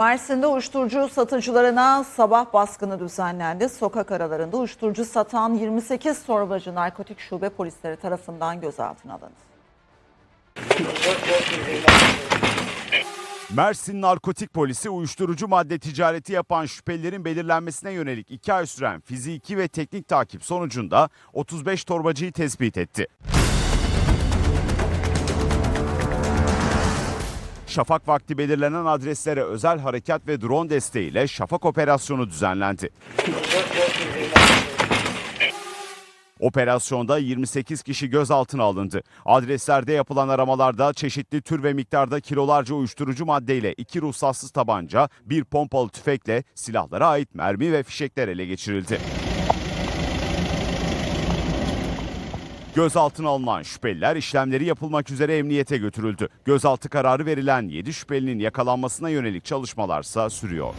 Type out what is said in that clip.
Mersin'de uyuşturucu satıcılarına sabah baskını düzenlendi. Sokak aralarında uyuşturucu satan 28 torbacı narkotik şube polisleri tarafından gözaltına alındı. Mersin Narkotik Polisi uyuşturucu madde ticareti yapan şüphelilerin belirlenmesine yönelik 2 ay süren fiziki ve teknik takip sonucunda 35 torbacıyı tespit etti. Şafak vakti belirlenen adreslere özel harekat ve drone desteğiyle şafak operasyonu düzenlendi. Operasyonda 28 kişi gözaltına alındı. Adreslerde yapılan aramalarda çeşitli tür ve miktarda kilolarca uyuşturucu maddeyle iki ruhsatsız tabanca, bir pompalı tüfekle silahlara ait mermi ve fişekler ele geçirildi. Gözaltına alınan şüpheliler işlemleri yapılmak üzere emniyete götürüldü. Gözaltı kararı verilen 7 şüphelinin yakalanmasına yönelik çalışmalarsa sürüyor.